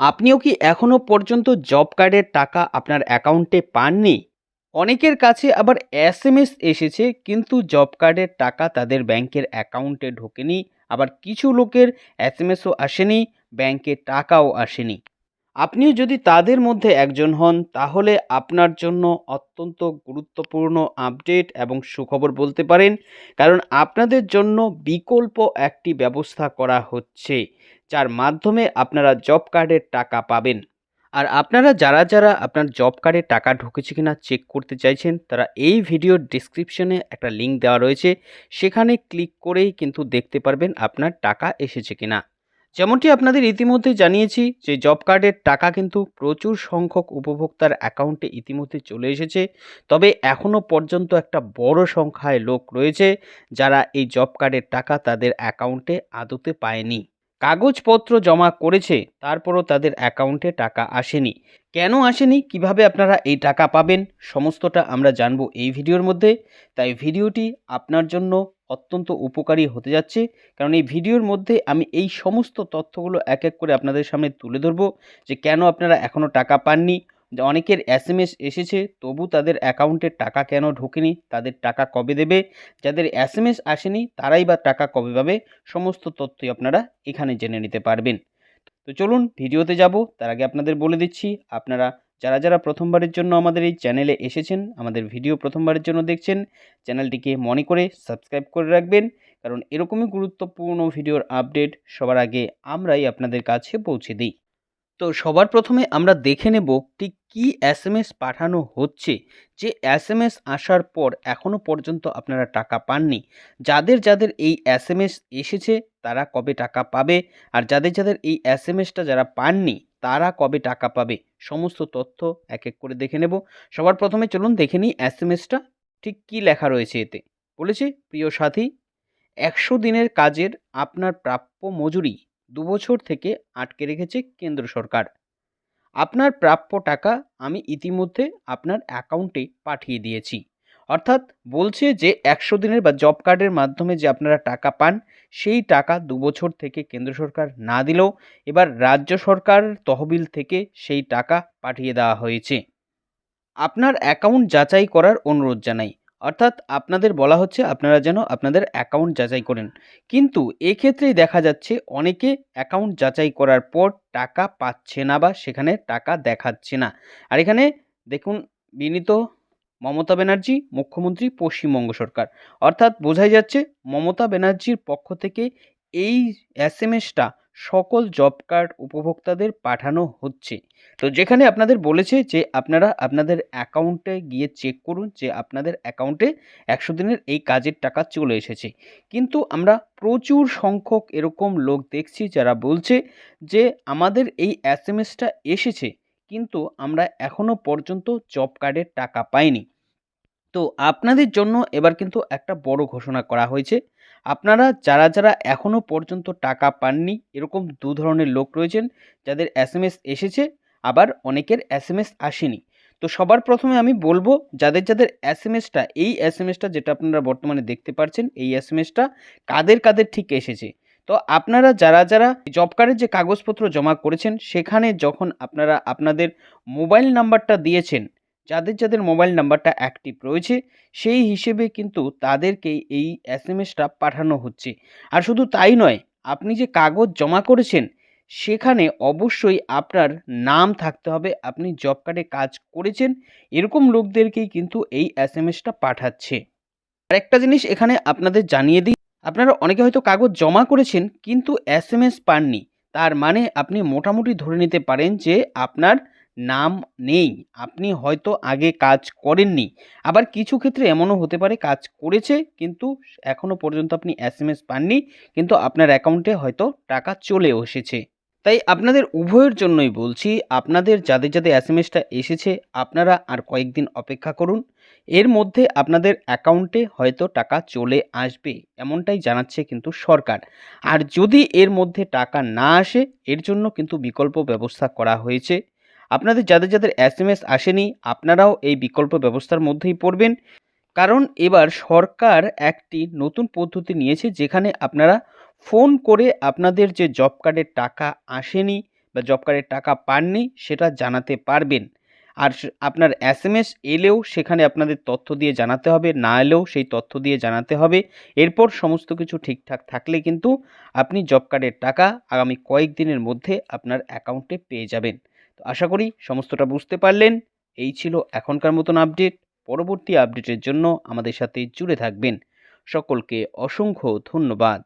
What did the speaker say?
আপনিও কি এখনও পর্যন্ত জব কার্ডের টাকা আপনার অ্যাকাউন্টে পাননি? অনেকের কাছে আবার এস এসেছে, কিন্তু জব কার্ডের টাকা তাদের ব্যাংকের অ্যাকাউন্টে ঢোকেনি, আবার কিছু লোকের এস এম এসও আসেনি, ব্যাংকে টাকাও আসেনি। আপনিও যদি তাদের মধ্যে একজন হন, তাহলে আপনার জন্য অত্যন্ত গুরুত্বপূর্ণ আপডেট এবং সুখবর বলতে পারেন, কারণ আপনাদের জন্য বিকল্প একটি ব্যবস্থা করা হচ্ছে। যার মাধ্যমে আপনারা জব কার্ডের টাকা পাবেন। আর আপনারা যারা যারা আপনার জব কার্ডে টাকা ঢুকেছে কিনা চেক করতে চাইছেন, তারা এই ভিডিওর ডিসক্রিপশনে একটা লিঙ্ক দেওয়া রয়েছে। সেখানে ক্লিক করেই কিন্তু দেখতে পারবেন আপনার টাকা এসেছে কিনা। যেমনটি আপনাদের ইতিমধ্যে জানিয়েছি যে জব কার্ডের টাকা কিন্তু প্রচুর সংখ্যক উপভোক্তার অ্যাকাউন্টে ইতিমধ্যে চলে এসেছে। তবে এখনও পর্যন্ত একটা বড় সংখ্যায় লোক রয়েছে যারা এই জব কার্ডের টাকা তাদের অ্যাকাউন্টে আদতে পায়নি। কাগজপত্র জমা করেছে, তারপরও তাদের অ্যাকাউন্টে টাকা আসেনি। কেন আসেনি? কীভাবে আপনারা এই টাকা পাবেন? সমস্তটা আমরা জানব এই ভিডিওর মধ্যে। তাই ভিডিওটি আপনার জন্য অত্যন্ত উপকারী হতে যাচ্ছে। কারণ এই ভিডিওর মধ্যে আমি এই সমস্ত তথ্যগুলো এক এক করে আপনাদের সামনে তুলে ধরব যে কেন আপনারা এখনও টাকা পাননি অনেকের এস এসেছে, তবু তাদের অ্যাকাউন্টে টাকা কেন ঢোকেনি? তাদের টাকা কবে দেবে? যাদের এস আসেনি, তারাই বা টাকা কবে পাবে? সমস্ত তথ্যই আপনারা এখানে জেনে নিতে পারবেন। তো চলুন, ভিডিওতে যাব। তার আগে আপনাদের বলে দিচ্ছি, আপনারা যারা যারা প্রথমবারের জন্য আমাদের এই চ্যানেলে এসেছেন, আমাদের ভিডিও প্রথমবারের জন্য দেখছেন, চ্যানেলটিকে মনে করে সাবস্ক্রাইব করে রাখবেন, কারণ এরকমই গুরুত্বপূর্ণ ভিডিওর আপডেট সবার আগে আমরাই আপনাদের কাছে পৌঁছে দিই। তো সবার প্রথমে আমরা দেখে নেব ঠিক কী এস এম এস পাঠানো হচ্ছে। যে এস এম এস আসার পর এখনও পর্যন্ত আপনারা টাকা পাননি। যাদের যাদের এই এস এম এস এসেছে তারা কবে টাকা পাবে? আর যাদের যাদের এই এস এম এসটা যারা পাননি, তারা কবে টাকা পাবে? সমস্ত তথ্য এক এক করে দেখে নেব। সবার প্রথমে চলুন দেখে নিই এস এম এসটা ঠিক কী লেখা রয়েছে এতে। বলেছে, প্রিয় সাথী, একশো দিনের কাজের আপনার প্রাপ্য মজুরি দুবছর থেকে আটকে রেখেছে কেন্দ্র সরকার। আপনার প্রাপ্য টাকা আমি ইতিমধ্যে আপনার অ্যাকাউন্টে পাঠিয়ে দিয়েছি। অর্থাৎ বলছে যে একশো দিনের বা জব কার্ডের মাধ্যমে যে আপনারা টাকা পান, সেই টাকা দুবছর থেকে কেন্দ্র সরকার না দিলেও এবার রাজ্য সরকার তহবিল থেকে সেই টাকা পাঠিয়ে দেওয়া হয়েছে। আপনার অ্যাকাউন্ট যাচাই করার অনুরোধ জানাই। অর্থাৎ আপনাদের বলা হচ্ছে আপনারা যেন আপনাদের অ্যাকাউন্ট যাচাই করেন। কিন্তু এক্ষেত্রেই দেখা যাচ্ছে অনেকে অ্যাকাউন্ট যাচাই করার পর টাকা পাচ্ছে না বা সেখানে টাকা দেখাচ্ছে না। আর এখানে দেখুন, বিনীত মমতা ব্যানার্জি, মুখ্যমন্ত্রী, পশ্চিমবঙ্গ সরকার। অর্থাৎ বোঝাই যাচ্ছে মমতা ব্যানার্জির পক্ষ থেকে এই এস এম এসটা সকল জব কার্ড উপভোক্তাদের পাঠানো হচ্ছে। তো যেখানে আপনাদের বলেছে যে আপনারা আপনাদের অ্যাকাউন্টে গিয়ে চেক করুন যে আপনাদের অ্যাকাউন্টে একশো দিনের এই কাজের টাকা চলে এসেছে। কিন্তু আমরা প্রচুর সংখ্যক এরকম লোক দেখছি যারা বলছে যে আমাদের এই এস এম এসটা এসেছে, কিন্তু আমরা এখনও পর্যন্ত জব কার্ডের টাকা পাইনি। তো আপনাদের জন্য এবার কিন্তু একটা বড় ঘোষণা করা হয়েছে। আপনারা যারা যারা এখনও পর্যন্ত টাকা পাননি, এরকম দু ধরনের লোক রয়েছেন যাদের এস এসেছে, আবার অনেকের এস আসেনি। তো সবার প্রথমে আমি বলব, যাদের যাদের এস এম এসটা এই এস এম এসটা যেটা আপনারা বর্তমানে দেখতে পাচ্ছেন এই এস এম এসটা কাদের কাদের ঠিক এসেছে? তো আপনারা যারা যারা জব কার্ডের যে কাগজপত্র জমা করেছেন, সেখানে যখন আপনারা আপনাদের মোবাইল নাম্বারটা দিয়েছেন যাদের যাদের মোবাইল নাম্বারটা অ্যাক্টিভ রয়েছে, সেই হিসেবে কিন্তু তাদেরকে এই এস এম এসটা পাঠানো হচ্ছে। আর শুধু তাই নয়, আপনি যে কাগজ জমা করেছেন, সেখানে অবশ্যই আপনার নাম থাকতে হবে, আপনি জব কার্ডে কাজ করেছেন, এরকম লোকদেরকেই কিন্তু এই এস এম এসটা পাঠাচ্ছে। আরেকটা জিনিস এখানে আপনাদের জানিয়ে দিই, আপনারা অনেকে হয়তো কাগজ জমা করেছেন, কিন্তু এস এম এস পাননি। তার মানে আপনি মোটামুটি ধরে নিতে পারেন যে আপনার নাম নেই। আপনি হয়তো আগে কাজ করেননি। আবার কিছু ক্ষেত্রে এমনও হতে পারে, কাজ করেছে কিন্তু এখনও পর্যন্ত আপনি এস এম এস পাননি, কিন্তু আপনার অ্যাকাউন্টে হয়তো টাকা চলেও এসেছে। তাই আপনাদের উভয়ের জন্যই বলছি, আপনাদের যাদের যাদের এস এসটা এসেছে, আপনারা আর কয়েকদিন অপেক্ষা করুন। এর মধ্যে আপনাদের অ্যাকাউন্টে হয়তো টাকা চলে আসবে, এমনটাই জানাচ্ছে কিন্তু সরকার। আর যদি এর মধ্যে টাকা না আসে, এর জন্য কিন্তু বিকল্প ব্যবস্থা করা হয়েছে। আপনাদের যাদের যাদের এস এম এস আসেনি, আপনারাও এই বিকল্প ব্যবস্থার মধ্যেই পড়বেন। কারণ এবার সরকার একটি নতুন পদ্ধতি নিয়েছে, যেখানে আপনারা ফোন করে আপনাদের যে জব কার্ডের টাকা আসেনি বা জব কার্ডের টাকা পাননি, সেটা জানাতে পারবেন। আর আপনার এস এম এস এলেও সেখানে আপনাদের তথ্য দিয়ে জানাতে হবে, না এলেও সেই তথ্য দিয়ে জানাতে হবে। এরপর সমস্ত কিছু ঠিকঠাক থাকলে কিন্তু আপনি জব কার্ডের টাকা আগামী কয়েকদিনের মধ্যে আপনার অ্যাকাউন্টে পেয়ে যাবেন। তো আশা করি সমস্তটা বুঝতে পারলেন। এই ছিল এখনকার মতন আপডেট। পরবর্তী আপডেটের জন্য আমাদের সাথে জুড়ে থাকবেন। সকলকে অসংখ্য ধন্যবাদ।